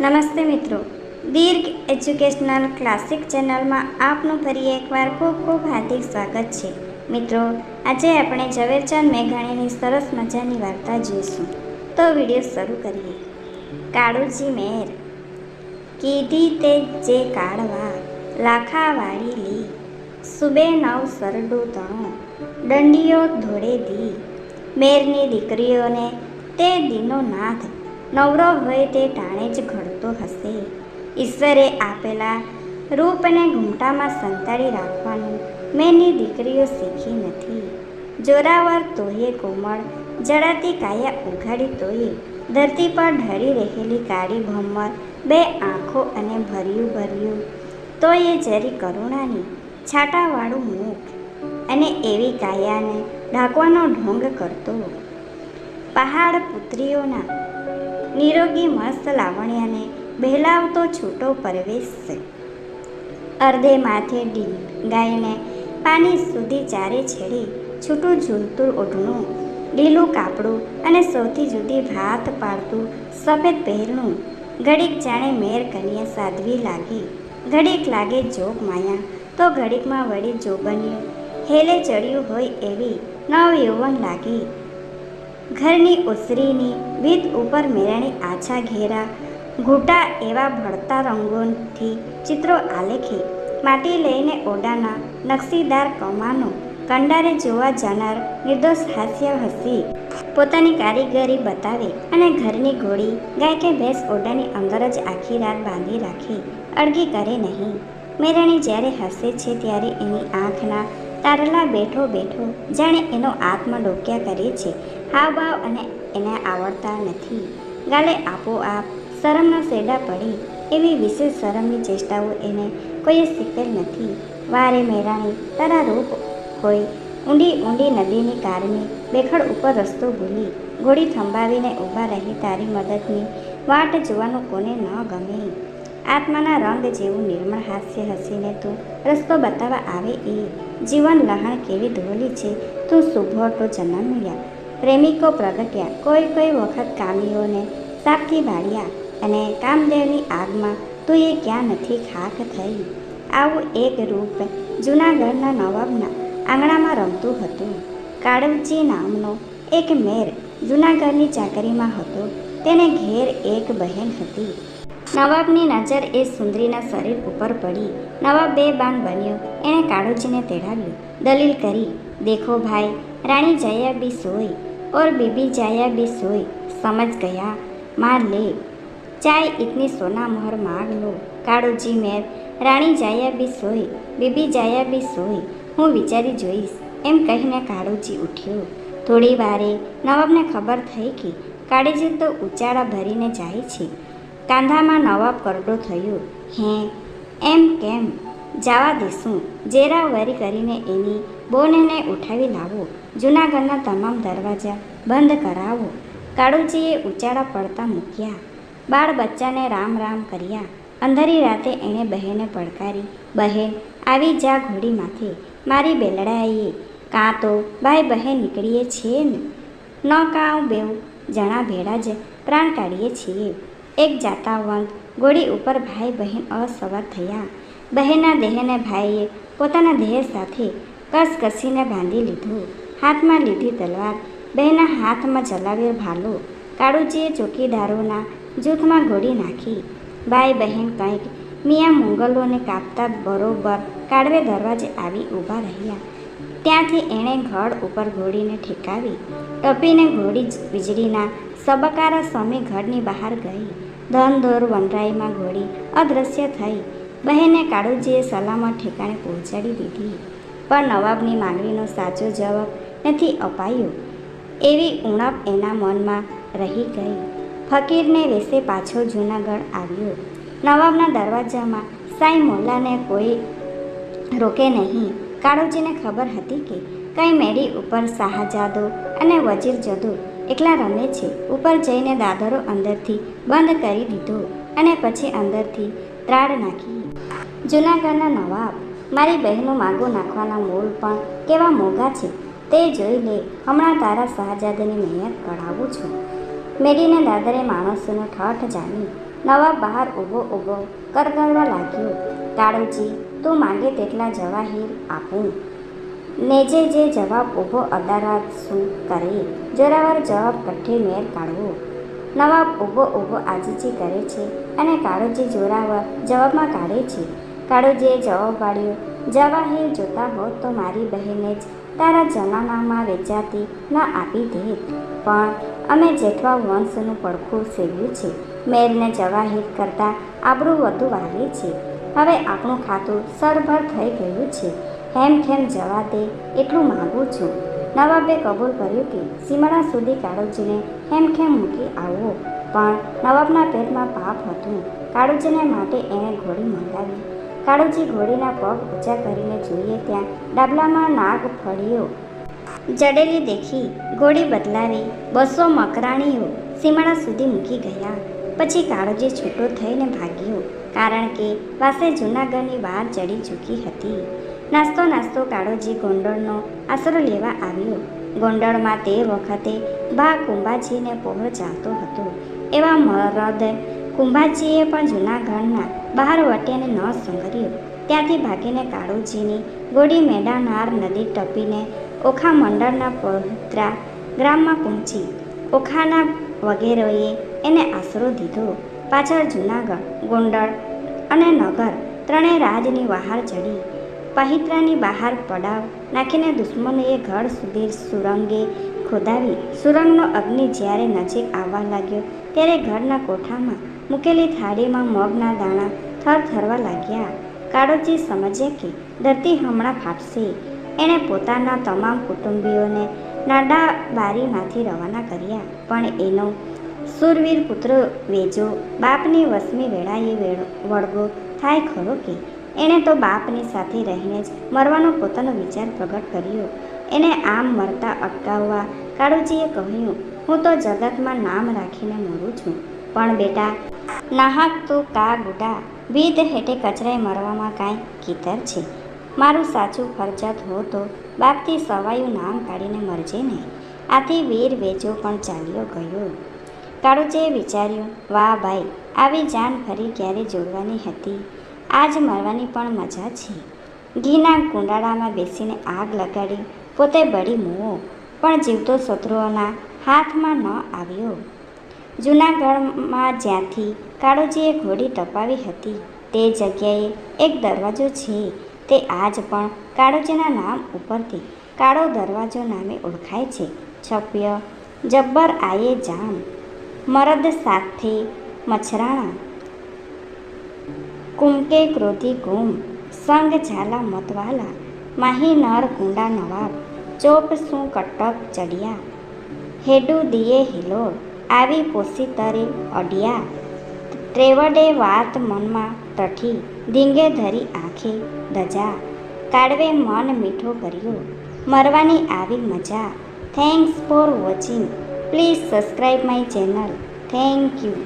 નમસ્તે મિત્રો. દીર્ઘ educational classic ચેનલમાં આપનું ફરી એકવાર ખૂબ ખૂબ હાર્દિક સ્વાગત છે. મિત્રો, આજે આપણે ઝવેરચંદ મેઘાણીની સરસ મજાની વાર્તા જોઈશું. તો વીડિયો શરૂ કરીએ. કાળુજી મેર, કીધી તે જે કાળવા લાખા વાળી લી. સુબે નવ સરડું તણું દંડીઓ ધોળે દી. મેરની દીકરીઓને તે દીનો નાથ નવરો હોય તે ટાણે જ ઘડતો હશે. ઈશ્વરે આપેલા રૂપને ઘૂંટામાં સંતાડી રાખવાનું મેની દીકરીઓ શીખી નથી. જોરાવર તોયે કોમળ, જડાતી કાયા ઉઘાડી તોયે. ધરતી પર ઢળી રહેલી કાળી ભમર બે આંખો અને ભર્યું ભર્યું. તોયે જરી કરુણાની છાટાવાળું મુખ અને એવી કાયાને ઢાંકવાનો ઢોંગ કરતો. પહાડ પુત્રીઓના નિરોગી, મસ્ત લાવણ્યને બહેલાવતો છૂટો પરવેશ છે. અર્ધે માથે ગાયને પાણી સુધી ચારે છેડી છૂટું ઝૂલતું ઓઢણું, લીલું કાપડું અને સૌથી જુદી ભાત પાડતું સફેદ પહેરણું. ઘડીક જાણે મેર કન્યા સાધવી લાગી, ઘડીક લાગે જોગ માયા. તો ઘડીકમાં વળી જોગન્યું, હેલે ચડ્યું હોય એવી નવ યૌવન લાગે. ઘરની ઓસરીની ભીત ઉપર મેરાણી આછા ઘેરા. ઘૂંટા એવા ભળતા રંગોથી ચિત્રો આલેખે. માટી લઈને ઓડાના નકશીદાર કમાનો કંડારે જોવા જનાર નિર્દોષ હાસ્ય હસી. પોતાની કારીગરી બતાવે અને ઘરની ઘોડી ગાય કે ભેંસ ઓડાની અંદર જ આખી રાત બાંધી રાખે. અડગી કરે નહીં. મેરાણી જ્યારે હસે છે ત્યારે એની આંખના તારલા બેઠો બેઠો જાણે એનો આત્મા ડોક્યા કરે છે. હાવભાવ અને એને આવડતા નથી. ગાલે આપોઆપ શરમના સેડા પડી. એવી વિશેષ શરમની ચેષ્ટાઓ એને કોઈએ શીખેલ નથી. વારે મેરાણી તારા રૂપ હોય. ઊંડી ઊંડી નદીની કારમી બેખડ ઉપર રસ્તો ભૂલી. ઘોડી થંભાવીને ઊભા રહી તારી મદદની વાટ જોવાનું કોને ન ગમે. આત્માના રંગ જેવું નિર્મળ હાસ્ય હસીને તું રસ્તો બતાવવા આવે એ. જીવન લહાણ કેવી ધોલી છે? તું શુભોટો જન્મ્યા પ્રેમિકો પ્રગટ્યા. કોઈ કોઈ વખત કામીઓને સાપથી બાળ્યા અને કામદેવની આગમાં તું એ ક્યાં નથી ખાક થઈ? આવું એક રૂપ જૂનાગઢના નવાબના આંગણામાં રમતું હતું. કાળવજી નામનો એક મેર જૂનાગઢની ચાકરીમાં હતો. તેને ઘેર એક બહેન હતી. નવાબની નજર એ સુંદરીના શરીર ઉપર પડી. નવાબ બે બાન બન્યો. એણે કાળુજીને તેડાવ્યું. દલીલ કરી, દેખો ભાઈ, રાણી જયા બી સોય ઓર બીબી જયા બી સોય. સમજ ગયા? માર લે. ચાય ઇતની સોના મોહર માગ લો. કાળુજી મેર, રાણી જાયા બી સોય, બીબી જાયા બી સોય. હું વિચારી જોઈશ. એમ કહીને કાળુજી ઉઠ્યો. થોડી વારે નવાબને ખબર થઈ કે કાળીજી તો ઉચાળા ભરીને જાય છે. કાંધામાં નવાબ કરડો થયો. હે, એમ કેમ? જવા દેશું. જેરા વરી કરીને એની બોનેને ઉઠાવી લાવો. જૂનાગઢના તમામ દરવાજા બંધ કરાવો. કાળુજીએ ઉચાળા પડતા મૂક્યા. બાળ બચ્ચાને રામ રામ કર્યા. અંધારી રાતે એણે બહેને પડકારી, બહેન, આવી જા ઘોડીમાંથી. મારી બેલડાઈએ કાં તો ભાઈ બહેન નીકળીએ છીએ ને? ન કાં બેવ જણા ભેળા જ પ્રાણ કાઢીએ છીએ. એક જાતાવંત ગોળી ઉપર ભાઈ બહેન અસવાર થયા. બહેનના દેહને ભાઈએ પોતાના દેહ સાથે કસકસીને બાંધી લીધું. હાથમાં લીધી તલવાર. બહેના હાથમાં ચલાવ્યો ભાલો. કાળુજીએ ચોકીદારોના જૂથમાં ઘોડી નાખી. ભાઈ બહેન કંઈક મિયા મુંગલોને કાપતા બરોબર કાળવે દરવાજે આવી ઊભા રહ્યા. ત્યાંથી એણે ઘડ ઉપર ઘોડીને ઠેકાવી. ટપીને જ વીજળીના સબકારા સમી ઘરની બહાર ગઈ. ધનધોર વનરાઈમાં ઘોડી અદૃશ્ય થઈ. બહેને કાળુજીએ સલામત ઠેકાણે પહોંચાડી દીધી. પણ નવાબની માંગણીનો સાચો જવાબ નથી અપાયો. એવી ઉણપ એના મનમાં રહી ગઈ. ફકીરને વેસે પાછો જૂનાગઢ આવ્યો. નવાબના દરવાજામાં સાઈ મોલ્લાને કોઈ રોકે નહીં. કાળુજીને ખબર હતી કે કંઈ મેરી ઉપર શાહજાદો અને વજીર જદો એકલા રમે છે. ઉપર જઈને દાદરો અંદરથી બંધ કરી દીધો અને પછી અંદરથી ત્રાડ નાખી. જૂનાગઢના નવાબ, મારી બહેનો માગો નાખવાના મૂળ પણ કેવા મોંઘા છે? તે જોઈ લે, હમણાં તારા શાહજાદની મહેનત કઢાવું છું. મેડીને દાદરે માણસોનો ઠઠ જામી નવાબ બહાર ઊભો ઊભો કરગરવા લાગ્યો. કાળુજી તું માંગે તેટલા જવાહીર આપું. નેજે જે જવાબ ઊભો અદારાત શું કરે? જોરાવર જવાબ કઠે મેર કાઢવો. નવાબ ઊભો ઊભો આજીજી કરે છે અને કાળુજી જોરાવર જવાબમાં કાઢે છે. કાળુજીએ જવાબ પાડ્યો હે જોતા હોત તો મારી બહેને જ. તારા જમાનામાં વેચાતી ના આપી દે પણ અમે જેઠવા વંશનું પડખું સેવ્યું છે. મેરને જવાહીર કરતાં આબરું વધુ વાલે છે. હવે આપણું ખાતું સરભર થઈ ગયું છે. હેમ ખેમ જવા દે એટલું માગું છું. નવાબે કબૂલ કર્યું કે સીમડા સુધી કાળુજીને હેમ ખેમ મૂકી આવવો પણ નવાબના પેટમાં પાપ હતું. કાળુજીને માટે એણે ઘોડી મંગાવી. કાળુજી ઘોડીના પગ ઊંચા કરીને જોઈએ ત્યાં ડાબલામાં નાગ ફળીઓ જડેલી દેખી ઘોડી બદલાવી બસો મકરાણીઓ સીમાડા સુધી મૂકી ગયા. પછી કાળુજી છૂટો થઈને ભાગ્યો. કારણ કે વાસે જૂનાગઢની વાર ચડી ચૂકી હતી. નાસ્તો નાસ્તો કાળોજી ગોંડળનો આશરો લેવા આવ્યો. ગોંડળમાં તે વખતે બા કુંભાજીને પહોળ ચાલતો હતો. એવા મરદ કુંભાજીએ પણ જૂનાગઢના બહાર વટ્યાને ન સંગર્યો ત્યાંથી ભાગીને કાળુજીની ગોડી મેડાનાર નદી ટપીને ઓખા મંડળના પવિત્રા ગ્રામમાં પહોંચી. ઓખાના વગેરેએ એને આશરો દીધો. પાછળ જૂનાગઢ, ગોંડળ અને નગર ત્રણેય રાજની વહાર ચડી. પહિત્રાની બહાર પડાવ નાખીને દુશ્મનોએ ઘર સુધી સુરંગે ખોદાવી. સુરંગનો અગ્નિ જ્યારે નજીક આવવા લાગ્યો, ત્યારે ઘરના કોઠામાં મૂકેલી થાળીમાં મગના દાણા થરથરવા લાગ્યા. કાળોજી સમજ્યા કે ધરતી હમણાં ફાટશે. એણે પોતાના તમામ કુટુંબીઓને નાડા બારીમાંથી રવાના કર્યા. પણ એનો સુરવીર પુત્ર વેજો બાપની વસમી વેળાએ વેળ વળગો થાય ખરો કે? એણે તો બાપની સાથે રહીને જ મરવાનો પોતાનો વિચાર પ્રગટ કર્યો. એને આમ મરતા અટકાવવા કાળુજીએ કહ્યું, હું તો જગતમાં નામ રાખીને મરું છું. પણ બેટા, નાહક તું કા ગુડા વિધ હેઠે કચરાએ મરવામાં કાંઈ કીતર છે? મારું સાચું ફરજત હો તો બાપથી સવાયું નામ કાઢીને મરજે ને? આથી વીર વેજો પણ ચાલ્યો ગયો. કાળુજીએ વિચાર્યું, વાહ ભાઈ, આવી જાન ફરી ક્યારે જોડવાની હતી? આજ મરવાની પણ મજા છે. ઘીના કુંડાળામાં બેસીને આગ લગાડી પોતે બળી મૂવો, પણ જીવતો શત્રુઓના હાથમાં ન આવ્યો. જૂનાગઢમાં જ્યાંથી કાળુજીએ ઘોડી ટપાવી હતી, તે જગ્યાએ એક દરવાજો છે. તે આજ પણ કાળુજીના નામ ઉપરથી કાળો દરવાજો નામે ઓળખાય છે. છપ્ય જબ્બર આયે જામ, મરદ સાથે મછરાણા કુમકે ક્રોધી ગુમ સંગ ઝાલા મતવાલા માહી નર કુંડા નવાબ, ચોપ શું કટક ચડિયા, હેડુ દિયે હિલોળ, આવી પોસી તરે અડિયા, ત્રેવડે વાત મનમાં તઠી, ધીંગે ધરી આંખે ધજા કાળવે મન મીઠો કર્યો, મરવાની આવી મજા thanks for watching please subscribe my channel thank you